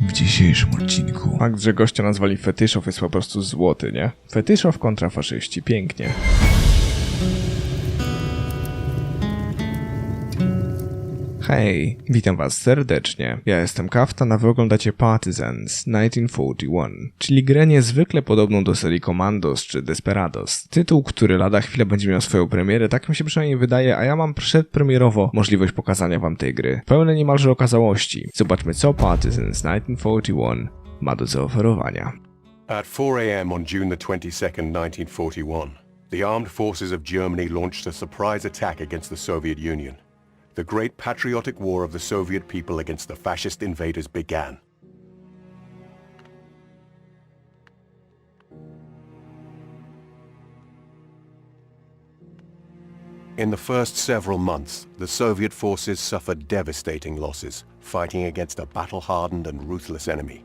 W dzisiejszym odcinku Fakt, że gościa nazwali fetyszow jest po prostu złoty, nie? Fetyszow kontra faszyści, pięknie. Hej, witam was serdecznie. Ja jestem Kaftan, a wy oglądacie Partisans 1941, czyli grę niezwykle podobną do serii Commandos czy Desperados. Tytuł, który lada chwilę będzie miał swoją premierę, tak mi się przynajmniej wydaje, a ja mam przedpremierowo możliwość pokazania wam tej gry. Pełne niemalże okazałości. Zobaczmy co Partisans 1941 ma do zaoferowania. At 4 a.m. on June the 22nd, 1941, the armed forces of Germany launched a surprise attack against the Soviet Union. The great patriotic war of the Soviet people against the fascist invaders began. In the first several months, the Soviet forces suffered devastating losses, fighting against a battle-hardened and ruthless enemy.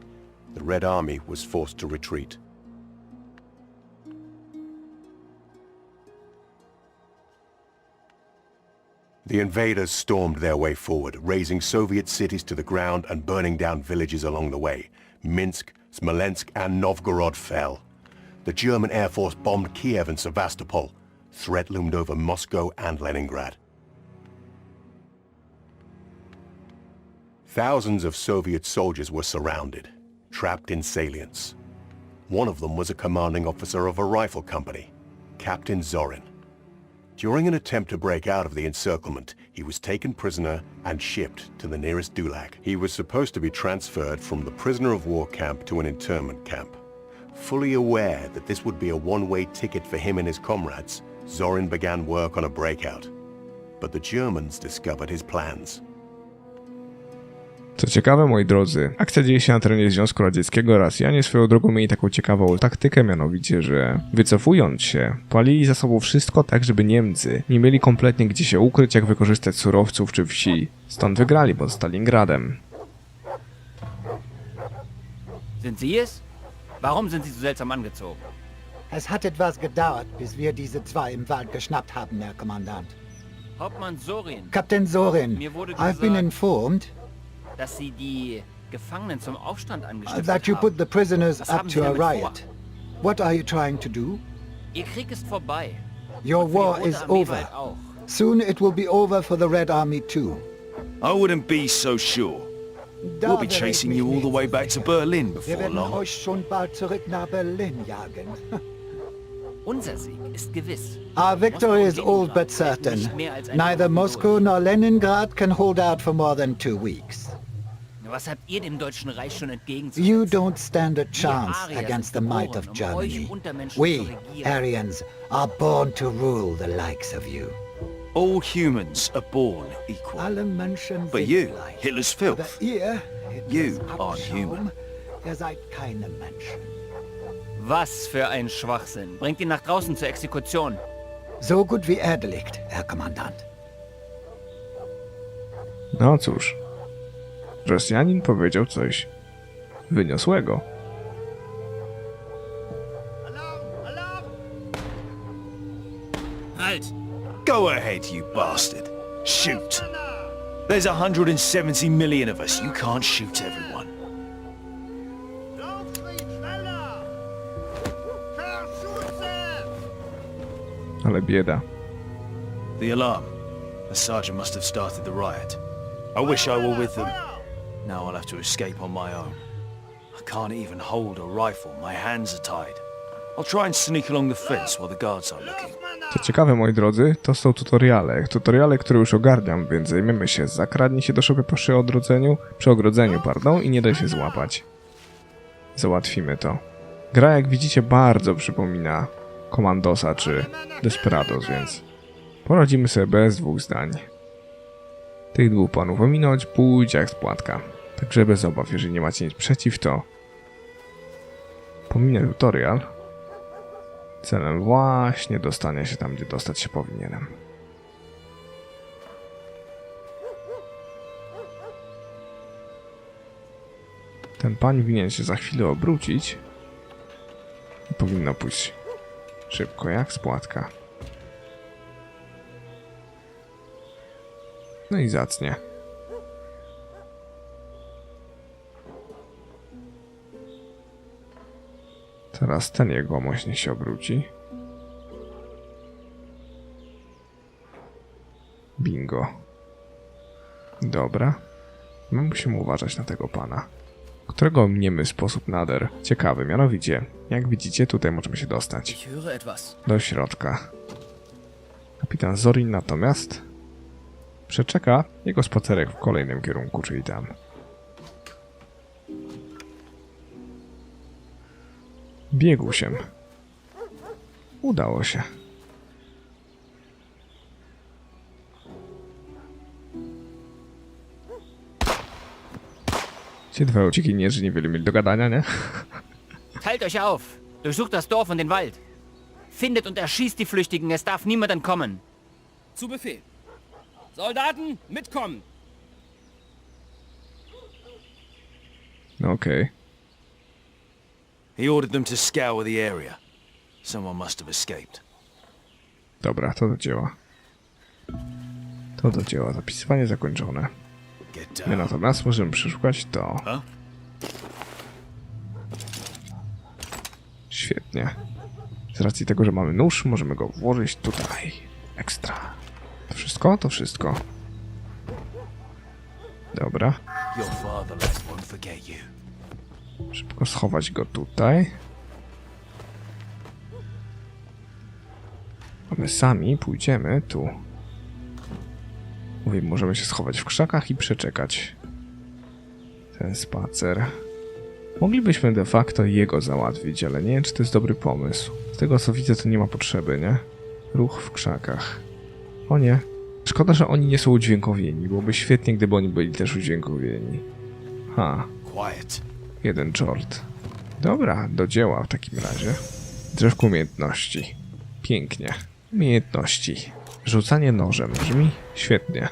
The Red Army was forced to retreat. The invaders stormed their way forward, razing Soviet cities to the ground and burning down villages along the way. Minsk, Smolensk, and Novgorod fell. The German Air Force bombed Kiev and Sevastopol. Threat loomed over Moscow and Leningrad. Thousands of Soviet soldiers were surrounded, trapped in salients. One of them was a commanding officer of a rifle company, Captain Zorin. During an attempt to break out of the encirclement, he was taken prisoner and shipped to the nearest Dulag. He was supposed to be transferred from the prisoner of war camp to an internment camp. Fully aware that this would be a one-way ticket for him and his comrades, Zorin began work on a breakout. But the Germans discovered his plans. Co ciekawe, moi drodzy, akcja dzieje się na terenie Związku Radzieckiego. Rosjanie swoją drogą mieli taką ciekawą taktykę, mianowicie, że wycofując się, palili za sobą wszystko tak, żeby Niemcy nie mieli kompletnie gdzie się ukryć, jak wykorzystać surowców czy wsi. Stąd wygrali pod Stalingradem. Sind Sie es? Warum sind Sie so seltsam angezogen? Es hat etwas gedauert, bis wir diese zwei im Wald geschnappt haben, Herr Kommandant. Hauptmann Sorin, Captain Zorin, Mir wurde I've been gesagt- informed dass Sie die Gefangenen zum Aufstand angestiftet that you put the prisoners Was up to Sie a damit vor? riot. What are you trying to do? Ihr Krieg ist vorbei. Your Und für die war Rote is Armee over. Soon it will be over for the Red Army too. I wouldn't be so sure. Da We'll be chasing you all the way back to. Berlin before long. euch schon bald zurück nach Berlin jagen. Unser Sieg ist gewiss. Ah, Our victory is all but certain. nicht mehr als eine Neither Moscow nor Leningrad can hold out for more than two weeks. Was habt ihr dem Deutschen Reich schon entgegenzusetzen? You don't stand a chance against the sind might of um Germany. We, zu regieren. Aryans, are born to rule the likes of you. All humans are born equal. Alle Menschen But sind you, gleich. Hitler's filth. ihr, You aren't human. Ihr seid keine Menschen. Was für ein Schwachsinn. Bringt ihn nach draußen zur Exekution. So gut wie erledigt, Herr Kommandant. No cóż, Rosjanin powiedział coś wyniosłego. Halt! Go ahead, you bastard. Shoot. There's 170 million of us. You can't shoot everyone. Ale bieda. The alarm. The sergeant must have started the riot. I wish I were with them. Now I'll have to escape on my own. I can't even hold a rifle. My hands are tied. I'll try and sneak along the fence while the guards are looking. Co ciekawe, moi drodzy, to są tutoriale. Tutoriale, które już ogarniam, więc zajmiemy się. Zakradnij się do szopy przy odrodzeniu, przy ogrodzeniu, pardon, i nie da się złapać. Załatwimy to. Gra, jak widzicie, bardzo przypomina Commandosa czy Desperados, więc poradzimy sobie bez dwóch zdań. Tych dwóch panów ominąć pójdzie jak spłatka. Także bez obaw, jeżeli nie macie nic przeciw, to pominę tutorial celem właśnie dostania się tam, gdzie dostać się powinienem. Ten pan winien się za chwilę obrócić i powinno pójść szybko, jak spłatka. No i zacnie. Teraz ten jegomość niech się obróci. Bingo. Dobra. My musimy uważać na tego pana. Którego mniemy w sposób nader ciekawy, mianowicie, jak widzicie, tutaj możemy się dostać do środka. Kapitan Zorin natomiast przeczeka jego spacerek w kolejnym kierunku, czyli tam. Biegł się. Udało się. Ci dwa uciekinierzy niewiele mieli do gadania, nie? Teilt euch auf. Durchsucht das Dorf und den Wald. Findet und erschießt die Flüchtigen. Es darf niemand entkommen. Zu Befehl. Soldaten, mitkommen! Okej. He ordered them to scour the area. Someone must have escaped. Dobra, to do dzieła. To do dzieła. Zapisywanie zakończone. Get My down. natomiast możemy przeszukać to. Huh? Świetnie. Z racji tego, że mamy nóż, możemy go włożyć tutaj. Ekstra. To wszystko? To wszystko. Dobra. Your won't forget you. Szybko schować go tutaj. A my sami pójdziemy tu. Mówię, możemy się schować w krzakach i przeczekać ten spacer. Moglibyśmy de facto jego załatwić, ale nie wiem, czy to jest dobry pomysł. Z tego co widzę, to nie ma potrzeby, nie? Ruch w krzakach. O nie. Szkoda, że oni nie są udźwiękowieni. Byłoby świetnie, gdyby oni byli też udźwiękowieni. Ha. Quiet. Jeden czort. Dobra, do dzieła w takim razie. Drzewko umiejętności. Pięknie. Umiejętności. Rzucanie nożem brzmi świetnie.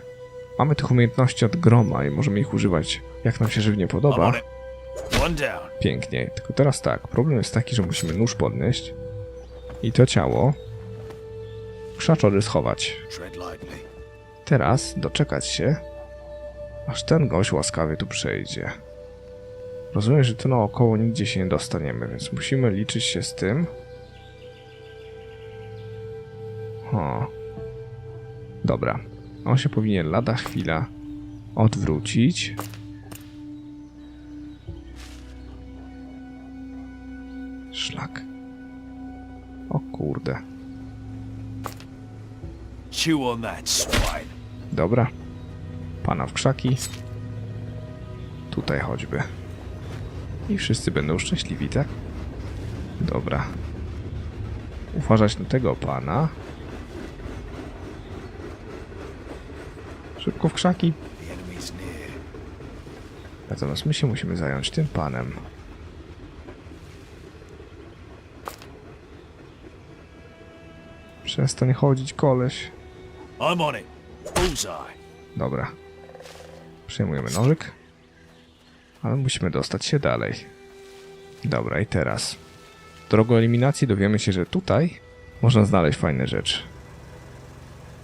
Mamy tych umiejętności od groma i możemy ich używać jak nam się żywnie podoba. Pięknie. Tylko teraz tak, problem jest taki, że musimy nóż podnieść i to ciało krzaczory schować. Teraz doczekać się, aż ten gość łaskawie tu przejdzie. Rozumiem, że tu naokoło nigdzie się nie dostaniemy, więc musimy liczyć się z tym. O. Dobra. On się powinien lada chwila odwrócić. Szlak. O kurde. Dobra. Pana w krzaki. Tutaj choćby. I wszyscy będą szczęśliwi, tak? Dobra. Uważać na tego pana. Szybko w krzaki. Natomiast my się musimy zająć tym panem. Przestań chodzić, koleś. Dobra. Przejmujemy nożyk. Ale musimy dostać się dalej. Dobra, i teraz. Drogą eliminacji dowiemy się, że tutaj można znaleźć fajne rzeczy.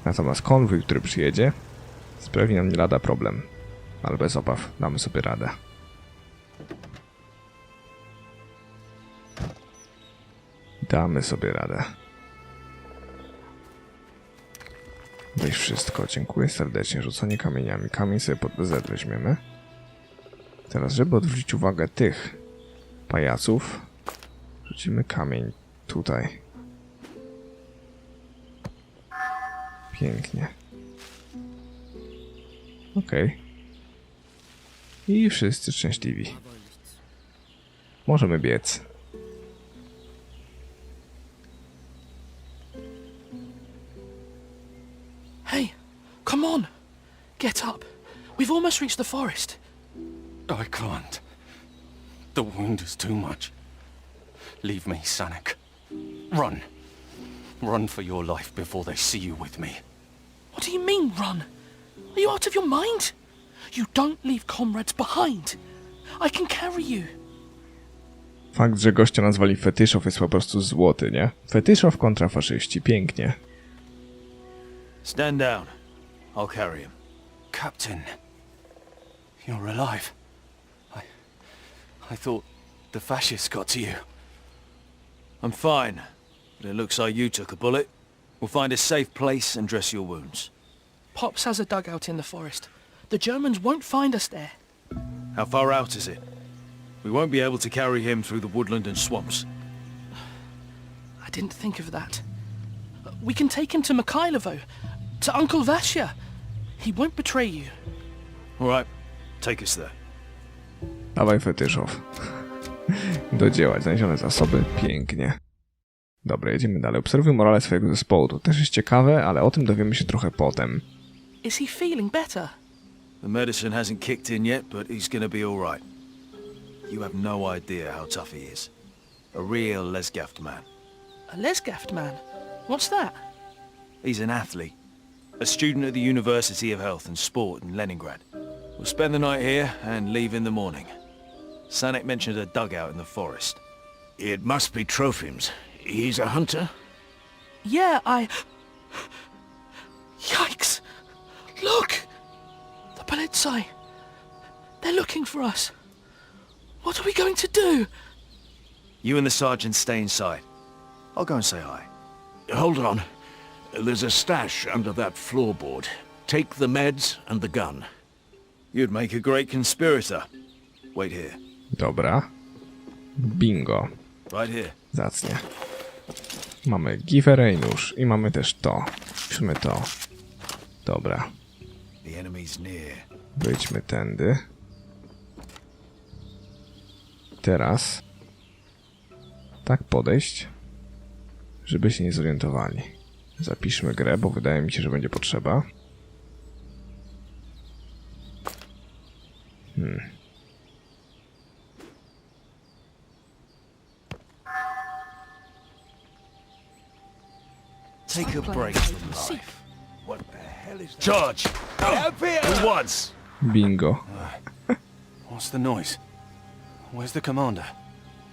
Natomiast konwój, który przyjedzie, sprawi nam nie lada problem. Ale bez obaw, damy sobie radę. Damy sobie radę. Weź wszystko, dziękuję serdecznie. Rzucanie kamieniami. Kamień sobie pod BZ weźmiemy. Teraz, żeby odwrócić uwagę tych pajaców, rzucimy kamień tutaj. Pięknie. Okej. I wszyscy szczęśliwi. Możemy biec. Hey, come on! Get up. We've almost reached the forest. I can't. The wound is too much. Leave me, Sanek. Run. Run for your life before they see you with me. What do you mean, run? Are you out of your mind? You don't leave comrades behind. I can carry you. Fakt, że gościa nazwali fetyszow jest po prostu złoty, nie? Fetyszow kontra faszyści. Pięknie. Stand down. I'll carry him. Captain, you're alive. I... Thought the fascists got to you. I'm fine, but it looks like you took a bullet. We'll find a safe place and dress your wounds. Pops has a dugout in the forest. The Germans won't find us there. How far out is it? We won't be able to carry him through the woodland and swamps. I didn't think of that. We can take him to Mikhailovo, to Uncle Vasya. He won't betray you. All right, take us there. Dawaj fetyszow. Do dzieła, znalezione zasoby, pięknie. Dobra, jedziemy dalej. Obserwuj morale swojego zespołu. To też jest ciekawe, ale o tym dowiemy się trochę potem. Is he feeling better? The medicine hasn't kicked in yet, but he's gonna be all right. You have no idea how tough he is. A real Lesgaft man. A Lesgaft man? What's that? He's an athlete, a student at the University of Health and Sport in Leningrad. We'll spend the night here and leave in the morning. Sanek mentioned a dugout in the forest. It must be Trofims. He's a hunter? Yeah, I... Yikes! Look! The Politsai. They're looking for us. What are we going to do? You and the sergeant stay inside. I'll go and say hi. Hold on. There's a stash under that floorboard. Take the meds and the gun. You'd make a great conspirator. Wait here. Dobra. Bingo. Zacnie. Mamy giwerę i nóż. I mamy też to. Piszmy to. Dobra. Wyjdźmy tędy. Teraz tak podejść, żeby się nie zorientowali. Zapiszmy grę, bo wydaje mi się, że będzie potrzeba. Take a Plan break hide from and life. seek. Charge! Who wants? Bingo. What's the noise? Where's the commander?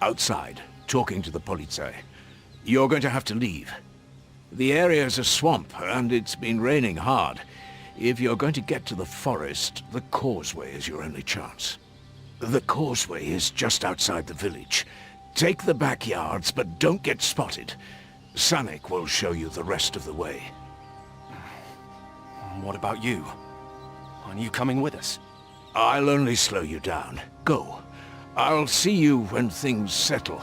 Outside, talking to the Polizei. You're going to have to leave. The area's a swamp, and it's been raining hard. If you're going to get to the forest, the causeway is your only chance. The causeway is just outside the village. Take the backyards, but don't get spotted. Sanek will show you the rest of the way. What about you? Aren't you coming with us? I'll only slow you down. Go. I'll see you when things settle.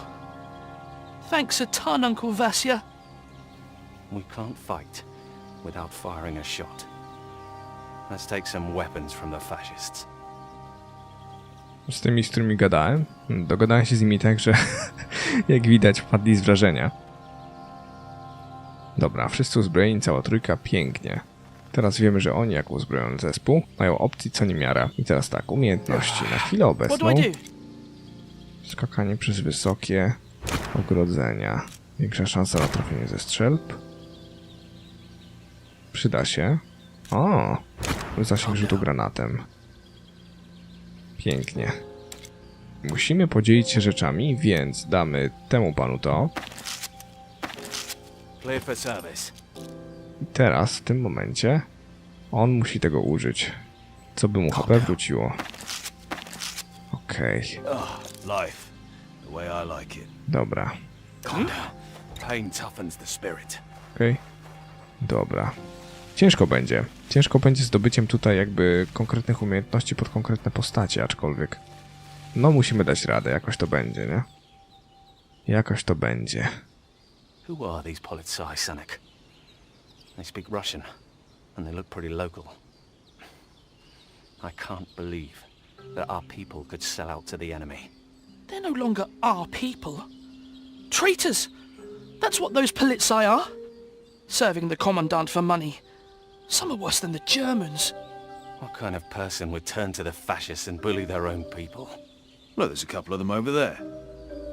Thanks a ton, Uncle Vasya. We can't fight without firing a shot. Let's take some weapons from the fascists. Z tymi, z którymi gadałem, dogadałem się z nimi tak, że jak widać wpadli z wrażenia. Dobra, wszyscy uzbrojeni, cała trójka, pięknie. Teraz wiemy, że oni jako uzbrojony zespół mają opcji co niemiara. I teraz tak, umiejętności na chwilę obecną. Skakanie przez wysokie ogrodzenia. Większa szansa na trafienie ze strzelb. Przyda się. O! Zasięg rzutu granatem. Pięknie. Musimy podzielić się rzeczami, więc damy temu panu to. Clear for service. I teraz, w tym momencie, on musi tego użyć. Co by mu HP wróciło. Okej, life. The way I like it. dobra. Calm down. Pain toughens the spirit. Okej. Dobra. Ciężko będzie. Ciężko będzie zdobyciem tutaj jakby konkretnych umiejętności pod konkretne postacie, aczkolwiek. No musimy dać radę, jakoś to będzie, nie? Jakoś to będzie. Who are these Polizei, Sanek? They speak Russian, and they look pretty local. I can't believe that our people could sell out to the enemy. They're no longer our people. Traitors! That's what those Politsai are. Serving the Commandant for money. Some are worse than the Germans. What kind of person would turn to the fascists and bully their own people? Look, there's a couple of them over there.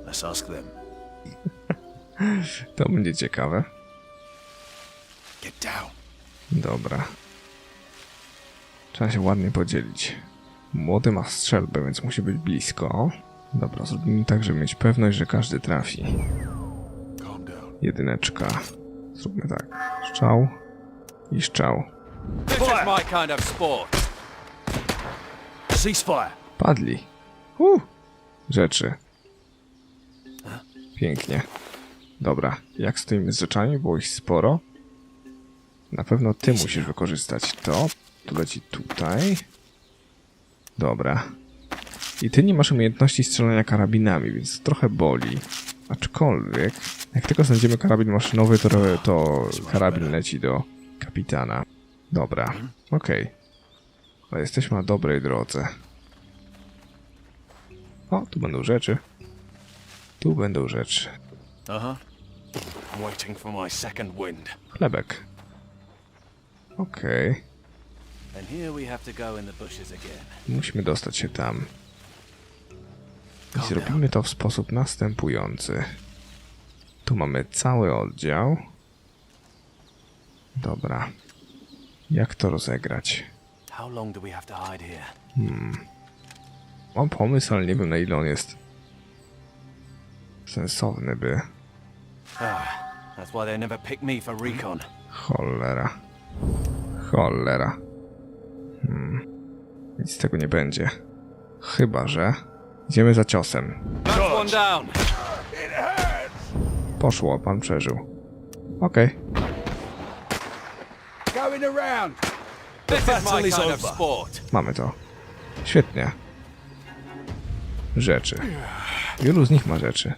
Let's ask them. To będzie ciekawe. Dobra. Trzeba się ładnie podzielić. Młody ma strzelbę, więc musi być blisko. Dobra, zrobimy tak, żeby mieć pewność, że każdy trafi. Jedyneczka. Zróbmy tak. Szczał i szczał. Padli. Uh, rzeczy. Pięknie. Dobra, jak z rzeczami? Było ich sporo. Na pewno ty musisz wykorzystać to. Tu leci tutaj. Dobra. I ty nie masz umiejętności strzelania karabinami, więc trochę boli. Aczkolwiek, jak tylko znajdziemy karabin maszynowy, to, to karabin leci do kapitana. Dobra, okej. Ale jesteśmy na dobrej drodze. O, tu będą rzeczy. Tu będą rzeczy. Uh-huh. I'm waiting for my second wind. Chlebek. Okej. And here we have to go in the bushes again. Musimy dostać się tam. I zrobimy to w sposób następujący. Tu mamy cały oddział. Dobra. Jak to rozegrać? How long do we have to hide here? Mam pomysł, ale nie wiem na ile on jest sensowny, by... That's why they never pick me for recon. Cholera. Cholera. Hmm. Nic z tego nie będzie. Chyba, że... Idziemy za ciosem. That's one down. Poszło, pan przeżył. Okej. This is my kind of sport. Mamy to. Świetnie. Rzeczy. Wielu z nich ma rzeczy.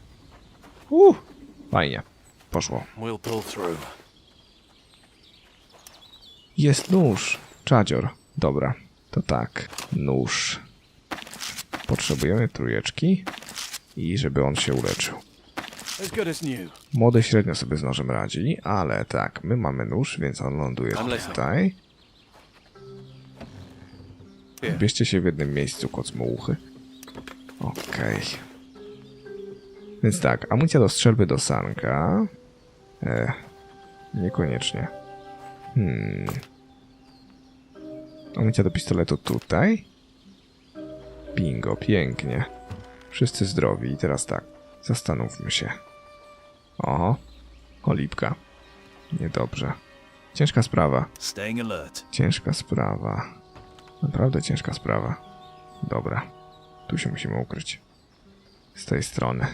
Uh, fajnie. Poszło. Jest nóż. Czadzior. Dobra. To tak. Nóż. Potrzebujemy trójeczki. I żeby on się uleczył. Młody średnio sobie z nożem radzi, ale tak, my mamy nóż, więc on ląduje tutaj. Bierzcie się w jednym miejscu, kocmołuchy. Okej. Więc tak, amunicja do strzelby do sanka. E, niekoniecznie. Hmm. Amunicja do pistoletu tutaj. Bingo, pięknie. Wszyscy zdrowi. I teraz tak, zastanówmy się. Oho, olipka. Niedobrze. Ciężka sprawa. Ciężka sprawa. Naprawdę ciężka sprawa. Dobra. Tu się musimy ukryć. Z tej strony.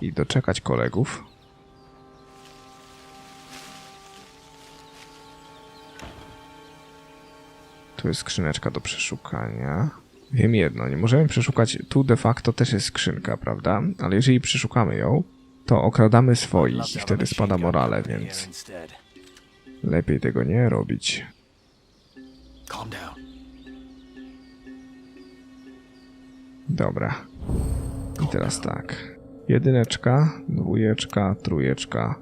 I doczekać kolegów. Tu jest skrzyneczka do przeszukania. Wiem jedno, nie możemy przeszukać. Tu de facto też jest skrzynka, prawda? Ale jeżeli przeszukamy ją, to okradamy swoich i wtedy spada morale, więc lepiej tego nie robić. Dobra. I teraz tak. Jedyneczka, dwójeczka, trójeczka.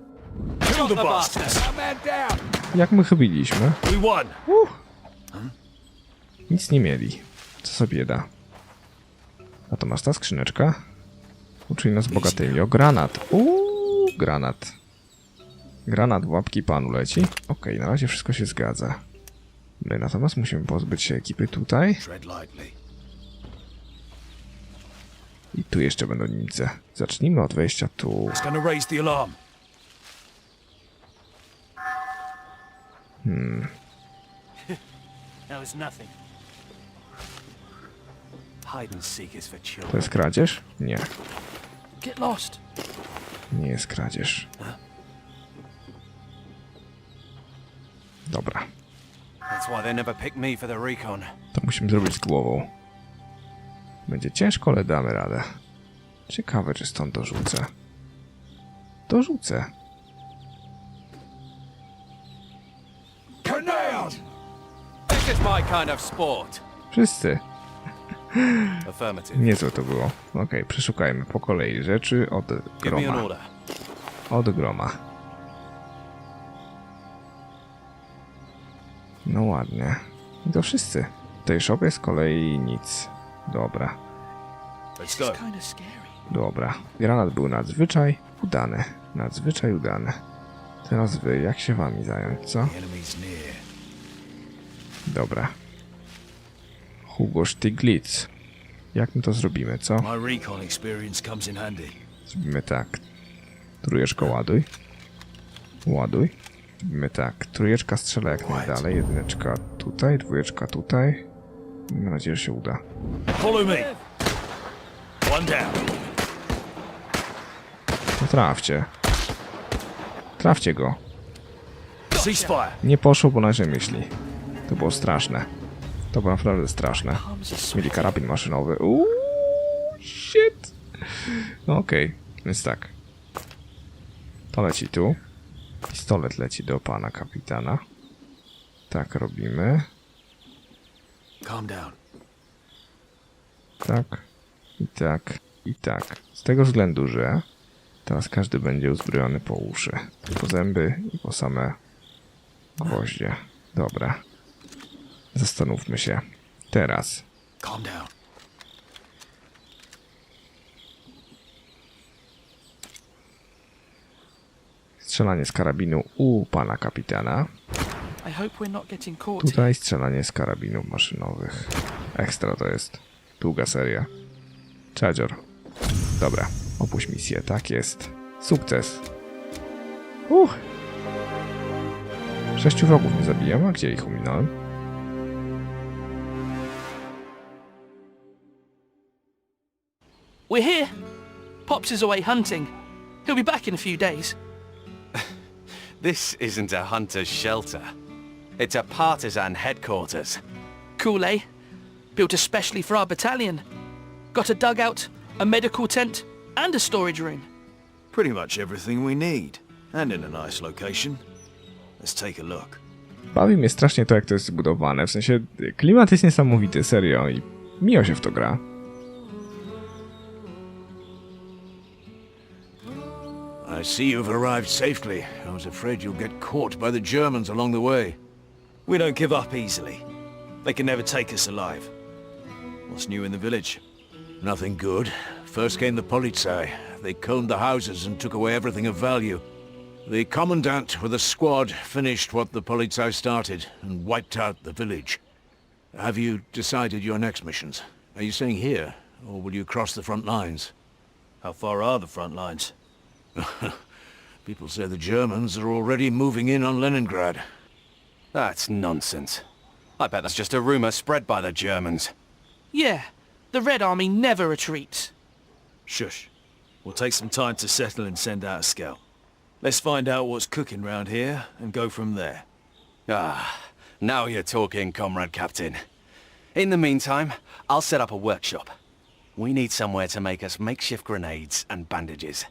Jak my chybiliśmy? Won. Nic nie mieli. Co sobie da. A to masz ta skrzyneczka? Uczyń nas bogatymi. O, granat. Uuu, granat. Granat w łapki panu leci. Okej, na razie wszystko się zgadza. My natomiast musimy pozbyć się ekipy tutaj. I tu jeszcze będą Niemcy. Zacznijmy od wejścia tu. Hmm. To jest kradzież? Nie. Get lost. Nie jest kradzież. Dobra. To musimy zrobić z głową. Będzie ciężko, ale damy radę. Ciekawe, czy stąd dorzucę. Dorzucę. This is my kind of sport. Wszyscy. Niezłe to było. Okej, przeszukajmy po kolei rzeczy od groma. Od groma. No ładnie. I to wszyscy. W tej szopie z kolei nic. Dobra. Dobra. Granat był nadzwyczaj udany. Nadzwyczaj udany. Teraz wy, jak się wami zająć, co? Dobra. Hugo Stiglitz. Jak my to zrobimy, co? Zrobimy tak. Trójeczko ładuj. Ładuj. Zrobimy tak. Trójeczka strzela jak najdalej. Jedyneczka tutaj, dwójeczka tutaj. Mam nadzieję, że się uda. Follow me. One down. Potrafcie. Trafcie go. Ceasefire. Nie poszło po naszej myśli. To było straszne. To było naprawdę straszne. Mieli karabin maszynowy. Uuu, shit. No okej, więc tak. To leci tu. Pistolet leci do pana kapitana. Tak robimy. Calm down. Tak. I tak. I tak. Z tego względu, że teraz każdy będzie uzbrojony po uszy. Po zęby i po same gwoździe. Dobra. Zastanówmy się. Teraz. Calm down. Strzelanie z karabinu u pana kapitana. Tutaj strzelanie z karabinów maszynowych. Ekstra to jest. Długa seria. Charger. Dobra, opuść misję. Tak jest. Sukces. Uch. Sześciu wrogów nie zabijam, a gdzie ich uminąłem? We're here. Pops is away hunting. He'll be back in a few days. This isn't a hunter's shelter. It's a partisan headquarters. Cool, eh? Built especially for our battalion. Got a dugout, a medical tent, and a storage room. Pretty much everything we need. And in a nice location. Let's take a look. Bawi mnie strasznie to, jak to jest zbudowane. W sensie, klimat jest niesamowity, serio. I miło się w to gra. I see you've arrived safely. I was afraid you'll get caught by the Germans along the way. We don't give up easily. They can never take us alive. What's new in the village? Nothing good. First came the Polizei. They combed the houses and took away everything of value. The Commandant with a squad finished what the Polizei started and wiped out the village. Have you decided your next missions? Are you staying here, or will you cross the front lines? How far are the front lines? People say the Germans are already moving in on Leningrad. That's nonsense. I bet that's just a rumor spread by the Germans. Yeah, the Red Army never retreats. Shush. We'll take some time to settle and send out a scout. Let's find out what's cooking round here and go from there. Ah, now you're talking, Comrade Captain. In the meantime, I'll set up a workshop. We need somewhere to make us makeshift grenades and bandages.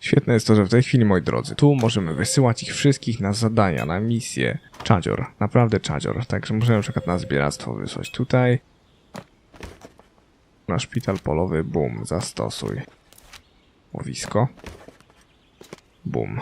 Świetne jest to, że w tej chwili, moi drodzy, tu możemy wysyłać ich wszystkich na zadania, na misje. Czadzior, naprawdę czadzior. Także możemy na przykład na zbieractwo wysłać tutaj. Na szpital polowy, bum, zastosuj. Łowisko. Bum.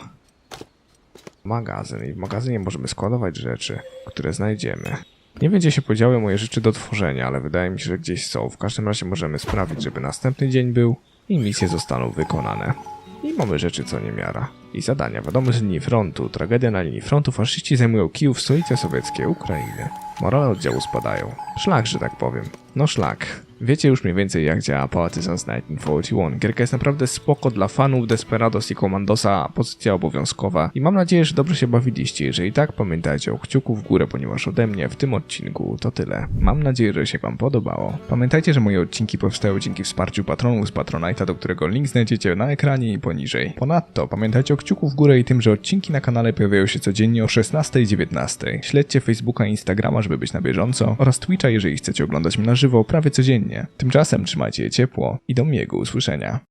Magazyn. I w magazynie możemy składować rzeczy, które znajdziemy. Nie wiem, gdzie się podziały moje rzeczy do tworzenia, ale wydaje mi się, że gdzieś są. W każdym razie możemy sprawić, żeby następny dzień był i misje zostaną wykonane. Mamy rzeczy co niemiara. I zadania. Wiadomo z linii frontu. Tragedia na linii frontu. Faszyści zajmują Kijów, stolicę sowieckie, Ukrainy. Morale oddziału spadają. Szlak, że tak powiem. No szlak. Wiecie już mniej więcej jak działa Partisans 1941. Gierka jest naprawdę spoko dla fanów Desperados i Commandosa, pozycja obowiązkowa. I mam nadzieję, że dobrze się bawiliście. Jeżeli tak, pamiętajcie o kciuku w górę, ponieważ ode mnie w tym odcinku to tyle. Mam nadzieję, że się wam podobało. Pamiętajcie, że moje odcinki powstają dzięki wsparciu patronów z Patronite'a, do którego link znajdziecie na ekranie i poniżej. Ponadto pamiętajcie o kciuku w górę i tym, że odcinki na kanale pojawiają się codziennie o 16 i 19. Śledźcie Facebooka i Instagrama, żeby być na bieżąco oraz Twitcha, jeżeli chcecie oglądać mnie na żywo prawie codziennie. Tymczasem trzymajcie je ciepło i do miłego usłyszenia.